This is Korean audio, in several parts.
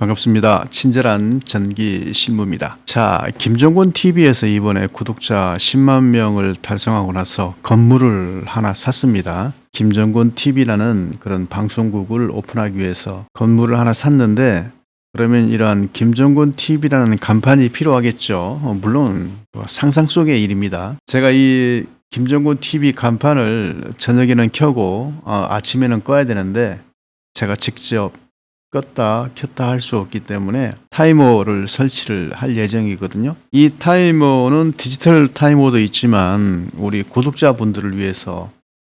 반갑습니다. 친절한 전기 실무입니다. 자, 김정곤 TV에서 이번에 구독자 10만 명을 달성하고 나서 건물을 하나 샀습니다. 김정곤 TV라는 그런 방송국을 오픈하기 위해서 건물을 하나 샀는데 그러면 이러한 김정곤 TV라는 간판이 필요하겠죠. 어, 물론 뭐 상상 속의 일입니다. 제가 이 김정곤 TV 간판을 저녁에는 켜고 어, 아침에는 꺼야 되는데 제가 직접 껐다 켰다 할 수 없기 때문에 타이머를 설치를 할 예정이거든요. 이 타이머는 디지털 타이머도 있지만 우리 구독자분들을 위해서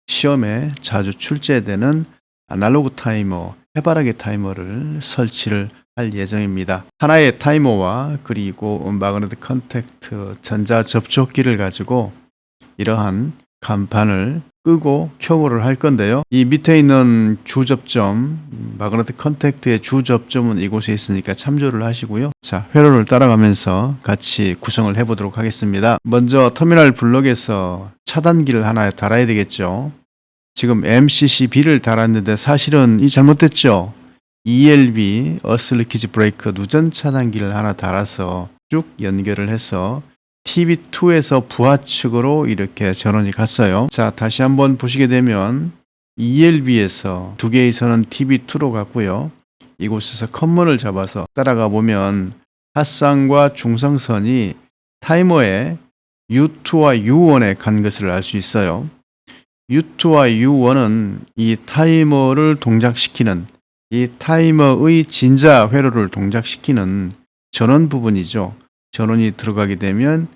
시험에 자주 출제되는 아날로그 타이머, 해바라기 타이머를 설치를 할 예정입니다. 하나의 타이머와 그리고 마그네틱 컨택트 전자 접촉기를 가지고 이러한 간판을 끄고 켜고를 할 건데요. 이 밑에 있는 주접점, 마그네틱 컨택트의 주접점은 이곳에 있으니까 참조를 하시고요. 자, 회로를 따라가면서 같이 구성을 해보도록 하겠습니다. 먼저 터미널 블록에서 차단기를 하나 달아야 되겠죠. 지금 MCCB를 달았는데 사실은 이 잘못됐죠. ELB, 어슬리키지 브레이크 누전 차단기를 하나 달아서 쭉 연결을 해서 TV2에서 부하 측으로 이렇게 전원이 갔어요. 자, 다시 한번 보시게 되면 ELB에서 두 개의 선은 TV2로 갔고요. 이곳에서 컨먼을 잡아서 따라가 보면 핫상과 중성선이 타이머에 U2와 U1에 간 것을 알 수 있어요. U2와 U1은 이 타이머를 동작시키는 이 타이머의 진자 회로를 동작시키는 전원 부분이죠. 전원이 들어가게 되면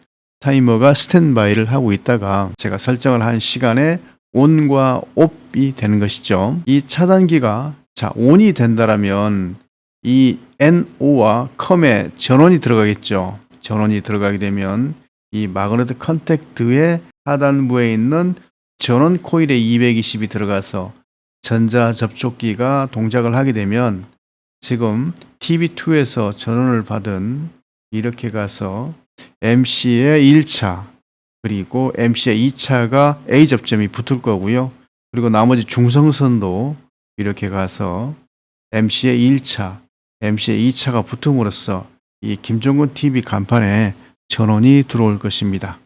타이머가 스탠바이를 하고 있다가 제가 설정을 한 시간에 온과 옵이 되는 것이죠. 이 차단기가 자 온이 된다라면 이 NO와 컴에 전원이 들어가겠죠. 전원이 들어가게 되면 이 마그네틱 컨택트의 하단부에 있는 전원 코일에 220이 들어가서 전자 접촉기가 동작을 하게 되면 지금 TV2에서 전원을 받은 이렇게 가서 MC의 1차 그리고 MC의 2차가 A 접점이 붙을 거고요. 그리고 나머지 중성선도 이렇게 가서 MC의 1차, MC의 2차가 붙음으로써 이 김종근 TV 간판에 전원이 들어올 것입니다.